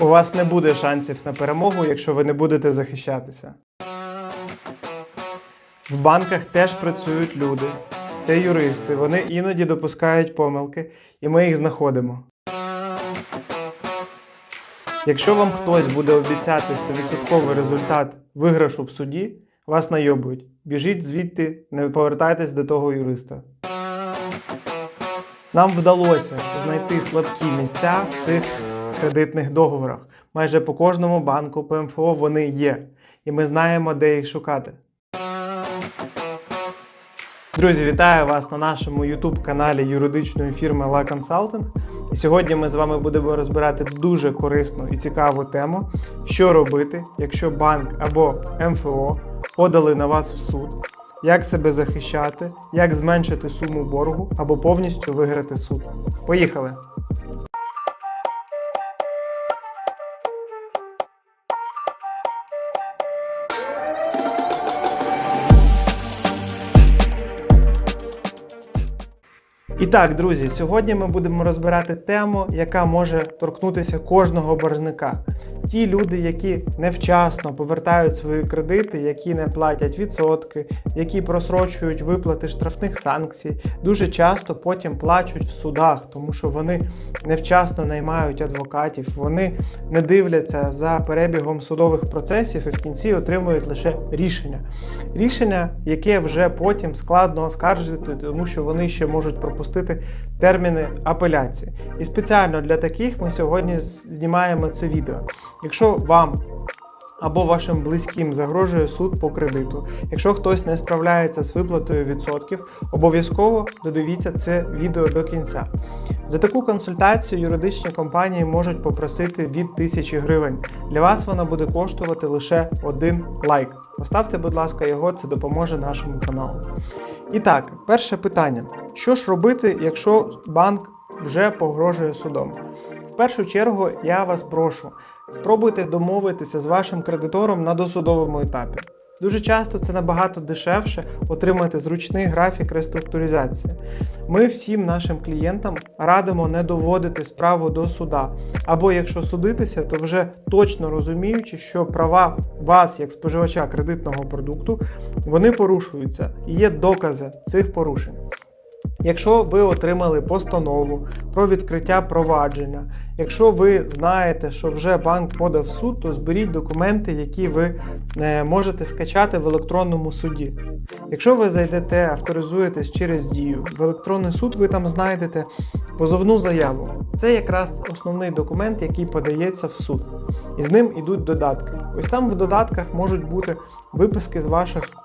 У вас не буде шансів на перемогу, якщо ви не будете захищатися. В банках теж працюють люди. Це юристи. Вони іноді допускають помилки, і ми їх знаходимо. Якщо вам хтось буде обіцяти 100% результат виграшу в суді, вас найобують. Біжіть звідти, не повертайтесь до того юриста. Нам вдалося знайти слабкі місця в цих кредитних договорах. Майже по кожному банку ПМФО вони є, і ми знаємо, де їх шукати. Друзі, вітаю вас на нашому YouTube каналі юридичної фірми La Consulting. І сьогодні ми з вами будемо розбирати дуже корисну і цікаву тему, що робити, якщо банк або МФО подали на вас в суд, як себе захищати, як зменшити суму боргу або повністю виграти суд. Поїхали! І так, друзі, сьогодні ми будемо розбирати тему, яка може торкнутися кожного боржника. Ті люди, які невчасно повертають свої кредити, які не платять відсотки, які просрочують виплати штрафних санкцій, дуже часто потім плачуть в судах, тому що вони невчасно наймають адвокатів, вони не дивляться за перебігом судових процесів і в кінці отримують лише рішення. Рішення, яке вже потім складно оскаржити, тому що вони ще можуть пропустити терміни апеляції. І спеціально для таких ми сьогодні знімаємо це відео. Якщо вам або вашим близьким загрожує суд по кредиту, якщо хтось не справляється з виплатою відсотків, обов'язково додивіться це відео до кінця. За таку консультацію юридичні компанії можуть попросити від 1000 гривень. Для вас вона буде коштувати лише один лайк. Поставте, будь ласка, його, це допоможе нашому каналу. І так, перше питання: що ж робити, якщо банк вже погрожує судом? В першу чергу я вас прошу, спробуйте домовитися з вашим кредитором на досудовому етапі. Дуже часто це набагато дешевше отримати зручний графік реструктуризації. Ми всім нашим клієнтам радимо не доводити справу до суда, або якщо судитися, то вже точно розуміючи, що права вас, як споживача кредитного продукту, вони порушуються і є докази цих порушень. Якщо ви отримали постанову про відкриття провадження, якщо ви знаєте, що вже банк подав суд, то зберіть документи, які ви е, можете скачати в електронному суді. Якщо ви зайдете, авторизуєтесь через дію в електронний суд, ви там знайдете позовну заяву. Це якраз основний документ, який подається в суд. І з ним йдуть додатки. Ось там в додатках можуть бути виписки з ваших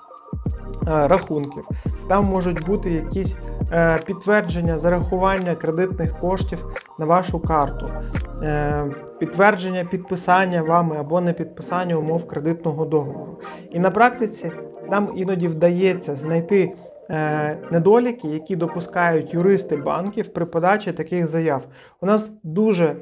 рахунків. Там можуть бути якісь е, підтвердження зарахування кредитних коштів на вашу карту, е, підтвердження підписання вами або не підписання умов кредитного договору. І на практиці нам іноді вдається знайти е, недоліки, які допускають юристи банків при подачі таких заяв. У нас дуже е,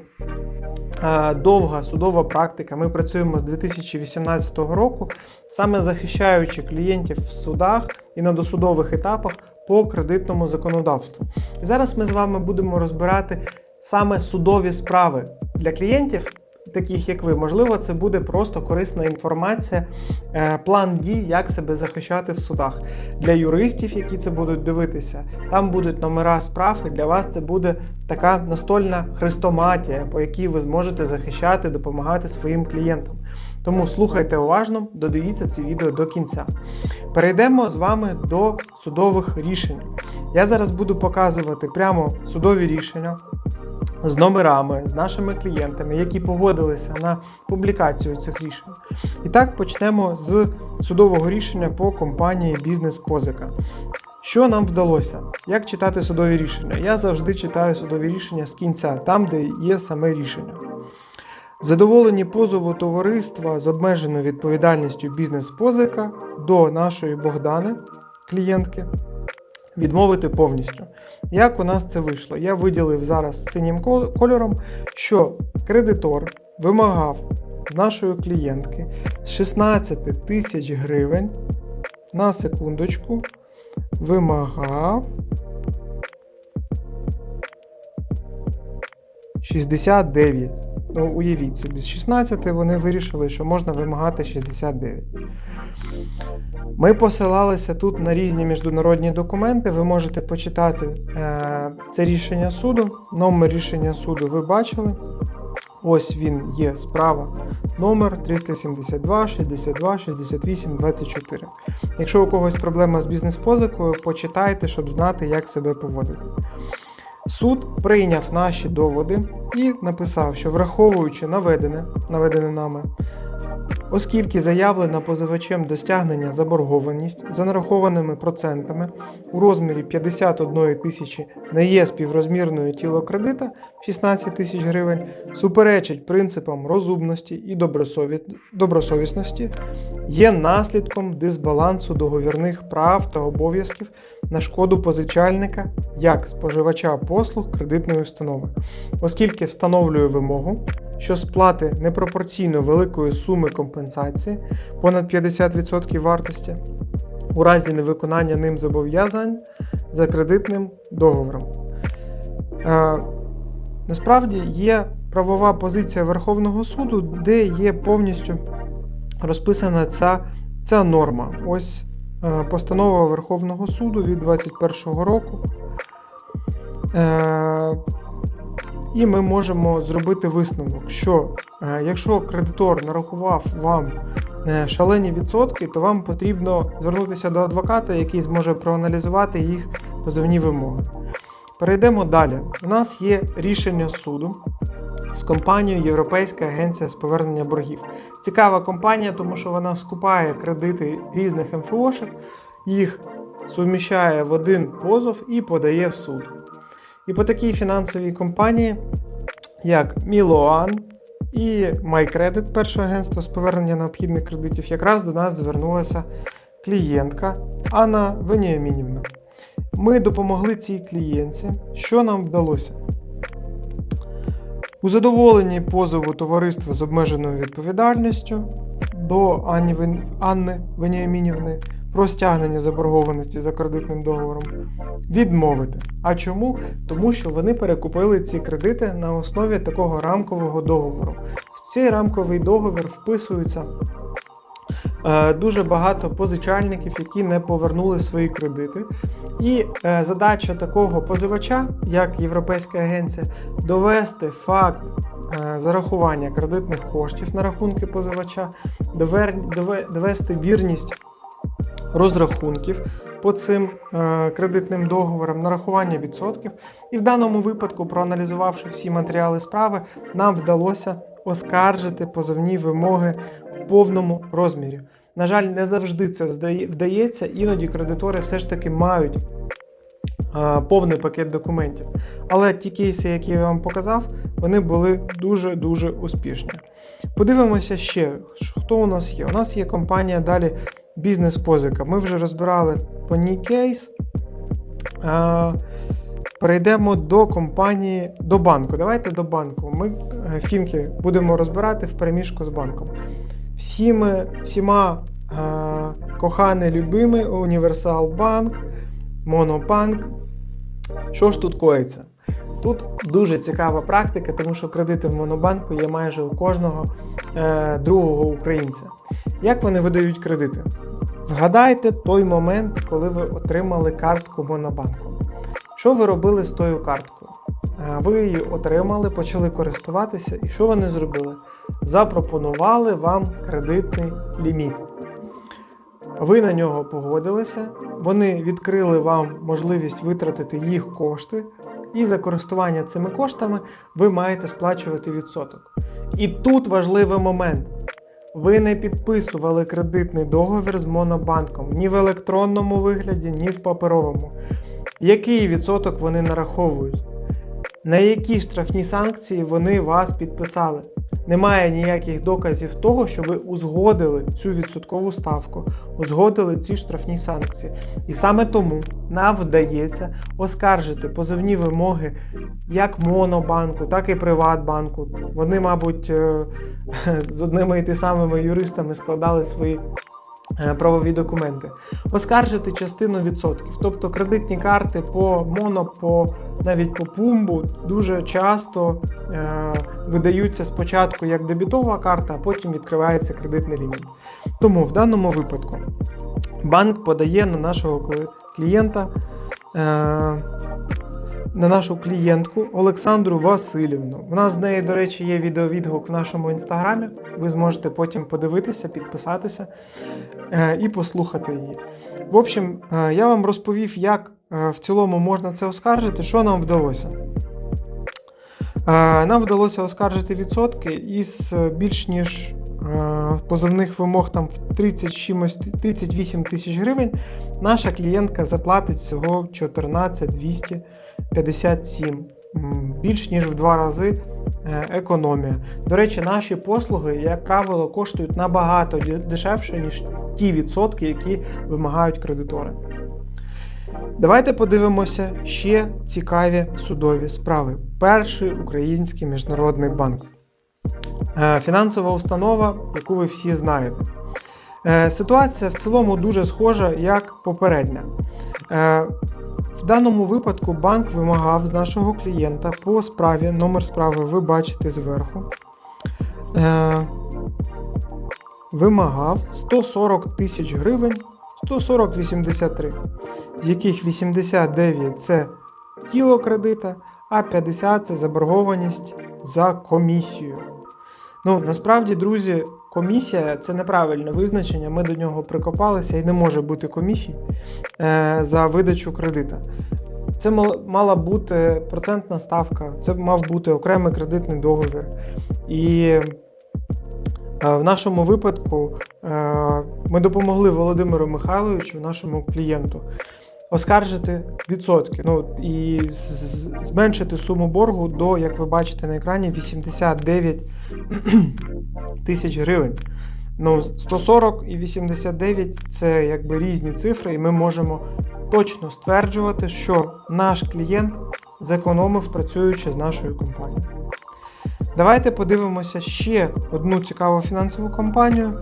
довга судова практика. Ми працюємо з 2018 року, саме захищаючи клієнтів в судах і на досудових етапах по кредитному законодавству. І зараз ми з вами будемо розбирати саме судові справи для клієнтів. Таких як ви, можливо, це буде просто корисна інформація, е, план дій, як себе захищати в судах. Для юристів, які це будуть дивитися, там будуть номера справ, і для вас це буде така настольна хрестоматія, по якій ви зможете захищати, допомагати своїм клієнтам. Тому слухайте уважно, додивіться це відео до кінця. Перейдемо з вами до судових рішень. Я зараз буду показувати прямо судові рішення з номерами, з нашими клієнтами, які погодилися на публікацію цих рішень. І так почнемо з судового рішення по компанії Бізнес Позика. Що нам вдалося? Як читати судові рішення? Я завжди читаю судові рішення з кінця, там, де є саме рішення. В задоволенні позову товариства з обмеженою відповідальністю бізнес-позика до нашої Богдани, клієнтки, відмовити повністю. Як у нас це вийшло? Я виділив зараз синім кольором, що кредитор вимагав з нашої клієнтки 16 тисяч гривень на секундочку вимагав 69 Ну, уявіть собі, з 16 вони вирішили, що можна вимагати 69. Ми посилалися тут на різні міжнародні документи. Ви можете почитати е, це рішення суду. Номер рішення суду ви бачили. Ось він є справа. Номер 372 62 68 24. Якщо у когось проблема з бізнес-позикою, почитайте, щоб знати, як себе поводити. Суд прийняв наші доводи і написав, що враховуючи наведене, наведене нами, оскільки заявлена позивачем до стягнення заборгованість за нарахованими процентами у розмірі 51 тисячі не є співрозмірною тіло кредита 16 тисяч гривень, суперечить принципам розумності і добросовісності, є наслідком дисбалансу договірних прав та обов'язків на шкоду позичальника як споживача послуг кредитної установи, оскільки встановлює вимогу, що сплати непропорційно великої суми компенсації понад 50% вартості у разі невиконання ним зобов'язань за кредитним договором. Е, насправді є правова позиція Верховного суду, де є повністю розписана ця, ця норма. Ось е, постанова Верховного суду від 2021 року. Е, і ми можемо зробити висновок, що е, якщо кредитор нарахував вам е, шалені відсотки, то вам потрібно звернутися до адвоката, який зможе проаналізувати їх позовні вимоги. Перейдемо далі. У нас є рішення суду з компанією Європейська агенція з повернення боргів. Цікава компанія, тому що вона скупає кредити різних МФОшок, їх суміщає в один позов і подає в суд. І по такій фінансовій компанії, як Мілоан і MyCredit, перше агентство з повернення необхідних кредитів, якраз до нас звернулася клієнтка Анна Веніамінівна. Ми допомогли цій клієнтці. Що нам вдалося? У задоволенні позову товариства з обмеженою відповідальністю до Ані Вен... Анни Веніамінівни про стягнення заборгованості за кредитним договором відмовити. А чому? Тому що вони перекупили ці кредити на основі такого рамкового договору. В цей рамковий договір вписуються е, дуже багато позичальників, які не повернули свої кредити. І е, задача такого позивача, як Європейська агенція, довести факт. е, Зарахування кредитних коштів на рахунки позивача, довести вірність розрахунків по цим е, кредитним договорам, нарахування відсотків. І в даному випадку, проаналізувавши всі матеріали справи, нам вдалося оскаржити позовні вимоги в повному розмірі. На жаль, не завжди це вдається, іноді кредитори все ж таки мають е, повний пакет документів. Але ті кейси, які я вам показав, вони були дуже-дуже успішні. Подивимося ще, хто у нас є. У нас є компанія далі бізнес-позика. Ми вже розбирали по ній кейс. Е, Перейдемо до компанії, до банку. Давайте до банку. Ми е, фінки будемо розбирати в переміжку з банком. Всі ми, всіма е, коханий, любимий Універсал Банк, Монобанк. Що ж тут коїться? Тут дуже цікава практика, тому що кредити в Монобанку є майже у кожного е, другого українця. Як вони видають кредити? Згадайте той момент, коли ви отримали картку Монобанку. Що ви робили з тою карткою? Е, Ви її отримали, почали користуватися, і що вони зробили? Запропонували вам кредитний ліміт. Ви на нього погодилися, вони відкрили вам можливість витратити їх кошти, і за користування цими коштами ви маєте сплачувати відсоток. І тут важливий момент. Ви не підписували кредитний договір з Монобанком ні в електронному вигляді, ні в паперовому. Який відсоток вони нараховують? На які штрафні санкції вони вас підписали? Немає ніяких доказів того, що ви узгодили цю відсоткову ставку, узгодили ці штрафні санкції. І саме тому нам вдається оскаржити позовні вимоги як Монобанку, так і Приватбанку. Вони, мабуть, е, з одними і тими самими юристами складали свої правові документи, оскаржити частину відсотків. Тобто кредитні карти по моно, по навіть по пумбу дуже часто е, видаються спочатку як дебітова карта, а потім відкривається кредитний ліміт. Тому в даному випадку банк подає на нашого клієнта. Е, на нашу клієнтку Олександру Васильівну. У нас з неї, до речі, є відеовідгук в нашому інстаграмі. Ви зможете потім подивитися, підписатися е, і послухати її. В общем, е, я вам розповів, як е, в цілому можна це оскаржити, що нам вдалося. Нам вдалося оскаржити відсотки із більш ніж позовних вимог там в 30 чимось 38 тисяч гривень. Наша клієнтка заплатить всього 14 257, М, більш ніж в два рази е, економія. До речі, наші послуги, як правило, коштують набагато дешевше, ніж ті відсотки, які вимагають кредитори. Давайте подивимося ще цікаві судові справи. Перший український міжнародний банк. Е, Фінансова установа, яку ви всі знаєте. Е, Ситуація в цілому дуже схожа, як попередня. Е, В даному випадку банк вимагав з нашого клієнта по справі, номер справи ви бачите зверху. Е, Вимагав 140 тисяч гривень, 140,83, з яких 89 це тіло кредита, а 50 це заборгованість за комісію. Ну, насправді, друзі, комісія це неправильне визначення. Ми до нього прикопалися і не може бути комісій е, за видачу кредита. Це мала бути процентна ставка, це мав бути окремий кредитний договір. І е, в нашому випадку е, ми допомогли Володимиру Михайловичу, нашому клієнту, оскаржити відсотки. Ну і зменшити суму боргу до, як ви бачите на екрані, 89 тисяч гривень. Ну, 140 і 89 це якби різні цифри, і ми можемо точно стверджувати, що наш клієнт зекономив, працюючи з нашою компанією. Давайте подивимося ще одну цікаву фінансову компанію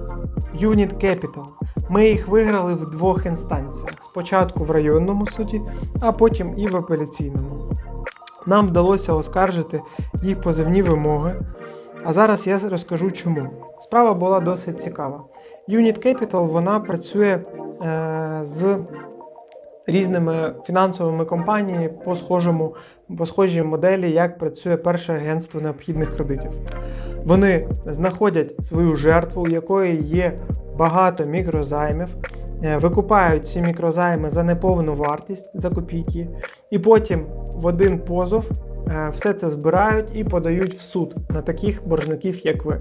Unit Capital. Ми їх виграли в двох інстанціях: спочатку в районному суді, а потім і в апеляційному. Нам вдалося оскаржити їх позивні вимоги. А зараз я розкажу чому. Справа була досить цікава. Unit Capital вона працює е, з різними фінансовими компаніями по схожому, по схожій моделі, як працює перше агентство необхідних кредитів. Вони знаходять свою жертву, у якої є багато мікрозаймів, е, викупають ці мікрозайми за неповну вартість за копійки, і потім в один позов е, все це збирають і подають в суд на таких боржників, як ви.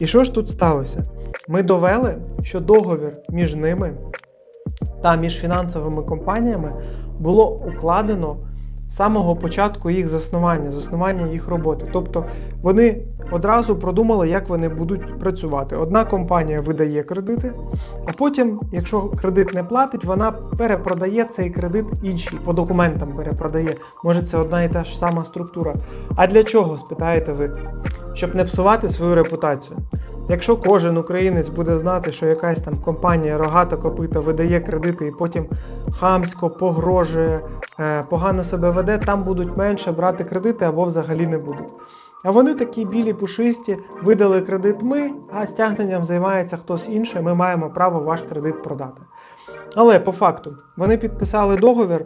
І що ж тут сталося? Ми довели, що договір між ними та між фінансовими компаніями було укладено з самого початку їх заснування, заснування їх роботи. Тобто вони одразу продумали, як вони будуть працювати. Одна компанія видає кредити, а потім, якщо кредит не платить, вона перепродає цей кредит іншій, по документам перепродає. Може, це одна і та ж сама структура. А для чого, спитаєте ви? Щоб не псувати свою репутацію. Якщо кожен українець буде знати, що якась там компанія рогата копита видає кредити і потім хамсько погрожує, е, погано себе веде, там будуть менше брати кредити або взагалі не будуть. А вони такі білі пушисті, видали кредит ми, а стягненням займається хтось інший, ми маємо право ваш кредит продати. Але по факту вони підписали договір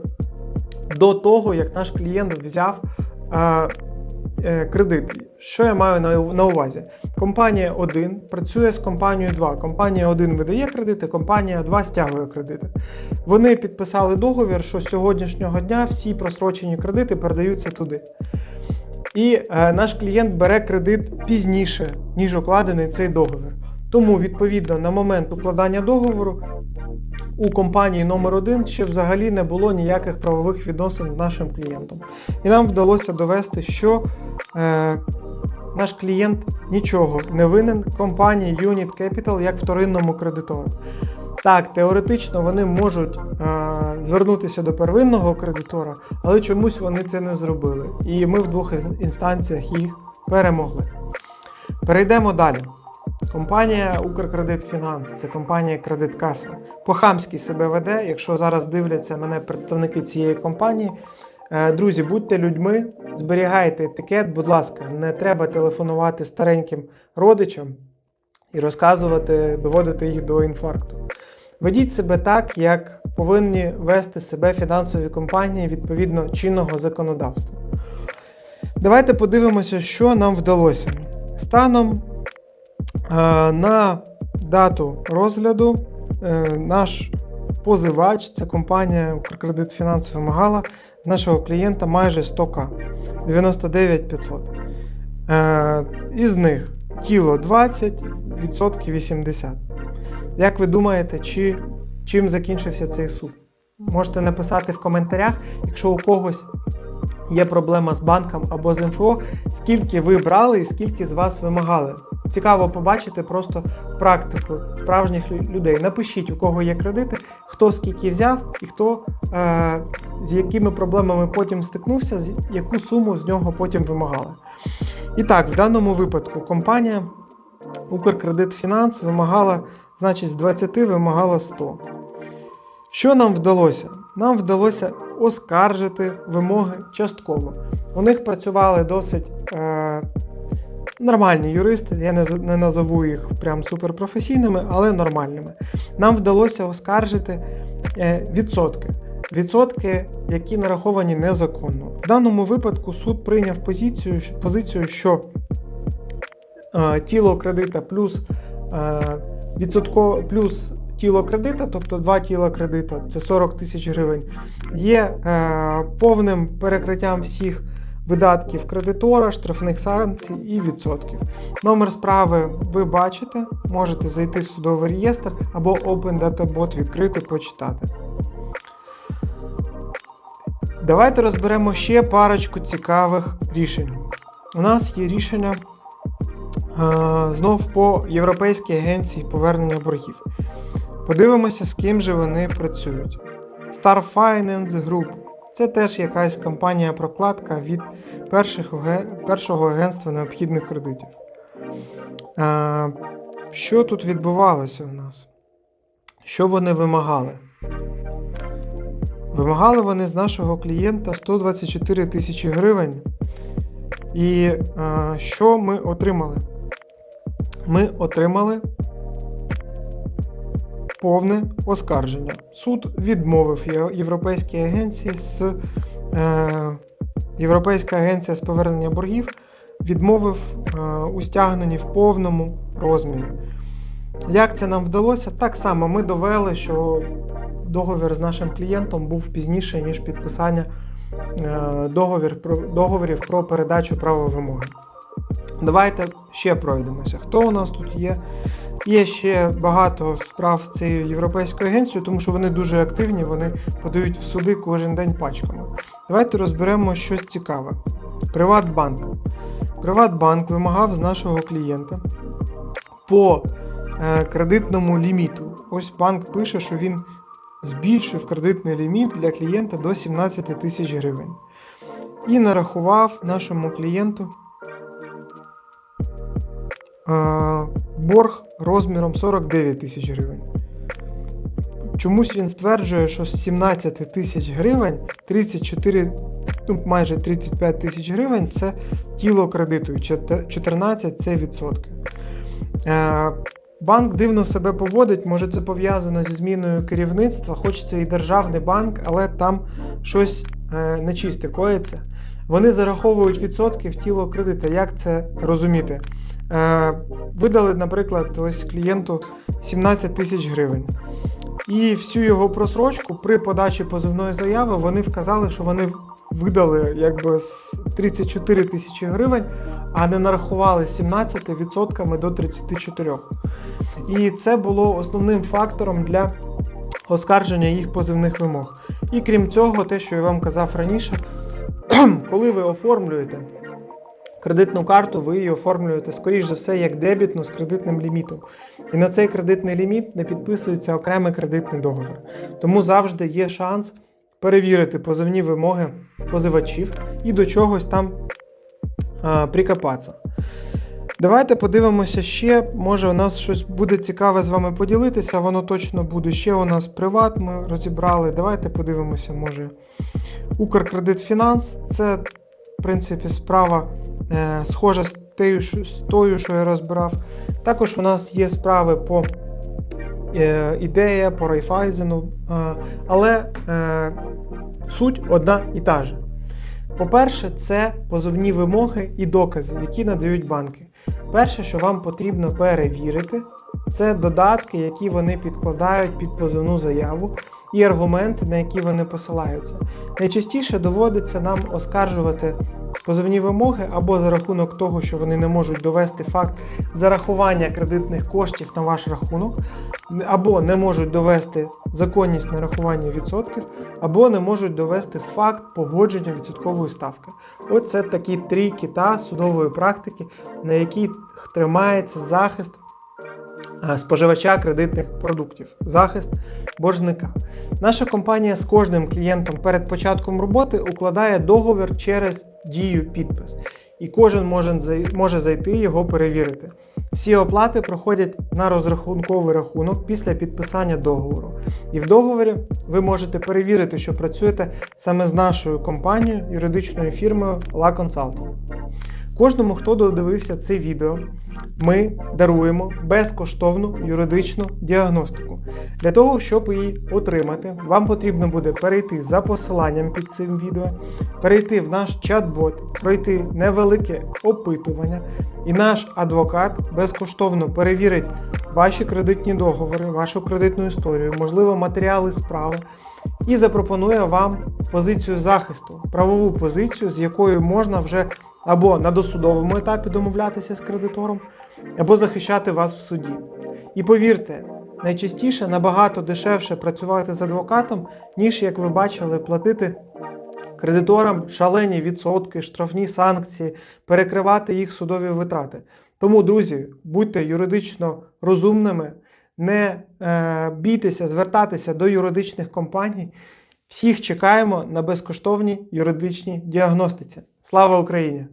до того, як наш клієнт взяв е, кредит. Що я маю на, на увазі? Компанія 1 працює з компанією 2. Компанія 1 видає кредити, компанія 2 стягує кредити. Вони підписали договір, що з сьогоднішнього дня всі просрочені кредити передаються туди. І е, наш клієнт бере кредит пізніше, ніж укладений цей договір. Тому, відповідно, на момент укладання договору у компанії номер 1 ще взагалі не було ніяких правових відносин з нашим клієнтом. І нам вдалося довести, що е, наш клієнт нічого не винен компанії Unit Capital як вторинному кредитору. Так, теоретично вони можуть е, звернутися до первинного кредитора, але чомусь вони це не зробили. І ми в двох інстанціях їх перемогли. Перейдемо далі. Компанія Укркредитфінанс це компанія Кредиткаса. По-хамськи себе веде. Якщо зараз дивляться мене представники цієї компанії. Е, Друзі, будьте людьми, зберігайте етикет, будь ласка, не треба телефонувати стареньким родичам і розказувати, доводити їх до інфаркту. Ведіть себе так, як повинні вести себе фінансові компанії відповідно чинного законодавства. Давайте подивимося, що нам вдалося. Станом на дату розгляду е, наш позивач, це компанія Укркредитфінанс вимагала нашого клієнта майже 100к 99 500. Е, із них тіло 20, відсотки 80. Як ви думаєте, чи, чим закінчився цей суд? Можете написати в коментарях, якщо у когось є проблема з банком або з МФО, скільки ви брали і скільки з вас вимагали. Цікаво побачити просто практику справжніх людей. Напишіть, у кого є кредити, хто скільки взяв і хто е, з якими проблемами потім стикнувся, з яку суму з нього потім вимагали. І так, в даному випадку компанія Укркредитфінанс вимагала, значить, з 20 вимагала 100. Що нам вдалося? Нам вдалося оскаржити вимоги частково. У них працювали досить е, нормальні юристи, я не, не назову їх прям суперпрофесійними, але нормальними. Нам вдалося оскаржити е, відсотки. Відсотки, які нараховані незаконно. В даному випадку суд прийняв позицію, позицію що е, тіло кредита плюс е, відсотко плюс тіло кредита, тобто два тіла кредита, це 40 тисяч гривень, є повним перекриттям всіх видатків кредитора, штрафних санкцій і відсотків. Номер справи ви бачите, можете зайти в судовий реєстр або Open Data Bot відкрити, почитати. Давайте розберемо ще парочку цікавих рішень. У нас є рішення е, знов по Європейській агенції повернення боргів. Подивимося, з ким же вони працюють. Star Finance Group. Це теж якась компанія-прокладка від перших, першого агентства необхідних кредитів. Е, що тут відбувалося у нас? Що вони вимагали? Вимагали вони з нашого клієнта 124 тисячі гривень. І е, що ми отримали? Ми отримали повне оскарження. Суд відмовив Європейській агенції з е, Європейська агенція з повернення боргів відмовив е, у стягненні в повному розмірі. Як це нам вдалося? Так само ми довели, що договір з нашим клієнтом був пізніше, ніж підписання е, договір про, договорів про передачу права вимоги. Давайте ще пройдемося. Хто у нас тут є? Є ще багато справ цією європейською агенцією, тому що вони дуже активні, вони подають в суди кожен день пачками. Давайте розберемо щось цікаве. Приватбанк. Приватбанк вимагав з нашого клієнта по е, кредитному ліміту. Ось банк пише, що він збільшив кредитний ліміт для клієнта до 17 тисяч гривень. І нарахував нашому клієнту е, борг розміром 49 тисяч гривень. Чомусь він стверджує, що з 17 тисяч гривень 34, ну майже 35 тисяч гривень це тіло кредиту, 14 це відсотки. Е, Банк дивно себе поводить, може це пов'язано зі зміною керівництва, хоч це і державний банк, але там щось е, нечисте коїться. Вони зараховують відсотки в тіло кредита. Як це розуміти? Е, видали, наприклад, ось клієнту 17 тисяч гривень. І всю його просрочку при подачі позивної заяви вони вказали, що вони видали якби 34 тисячі гривень, а не нарахували 17% до 34. І це було основним фактором для оскарження їх позивних вимог. І крім цього, те, що я вам казав раніше, коли ви оформлюєте кредитну карту, ви її оформлюєте, скоріш за все, як дебітну з кредитним лімітом. І на цей кредитний ліміт не підписується окремий кредитний договір. Тому завжди є шанс перевірити позивні вимоги позивачів і до чогось там а, прикопатися. Давайте подивимося ще. Може, у нас щось буде цікаве з вами поділитися. Воно точно буде. Ще у нас приват. Ми розібрали. Давайте подивимося, може. Укркредитфінанс. Це, принципі, справа е, схожа з тою, з тою, що я розбирав. Також у нас є справи по е, ідея, по Райфайзену, е, але е, суть одна і та же. По-перше, це позовні вимоги і докази, які надають банки. Перше, що вам потрібно перевірити, це додатки, які вони підкладають під позовну заяву, і аргументи, на які вони посилаються. Найчастіше доводиться нам оскаржувати позовні вимоги або за рахунок того, що вони не можуть довести факт зарахування кредитних коштів на ваш рахунок, або не можуть довести законність нарахування відсотків, або не можуть довести факт погодження відсоткової ставки. Оце такі три кита судової практики, на якій тримається захист споживача кредитних продуктів, захист боржника. Наша компанія з кожним клієнтом перед початком роботи укладає договір через дію підпис, і кожен може зайти його перевірити. Всі оплати проходять на розрахунковий рахунок після підписання договору. І в договорі ви можете перевірити, що працюєте саме з нашою компанією, юридичною фірмою La Consulting. Кожному, хто додивився це відео, ми даруємо безкоштовну юридичну діагностику. Для того, щоб її отримати, вам потрібно буде перейти за посиланням під цим відео, перейти в наш чат-бот, пройти невелике опитування, і наш адвокат безкоштовно перевірить ваші кредитні договори, вашу кредитну історію, можливо, матеріали справи, і запропонує вам позицію захисту, правову позицію, з якою можна вже або на досудовому етапі домовлятися з кредитором, або захищати вас в суді. І повірте, найчастіше набагато дешевше працювати з адвокатом, ніж, як ви бачили, платити кредиторам шалені відсотки, штрафні санкції, перекривати їх судові витрати. Тому, друзі, будьте юридично розумними, не е, бійтеся звертатися до юридичних компаній. Всіх чекаємо на безкоштовній юридичній діагностиці. Слава Україні!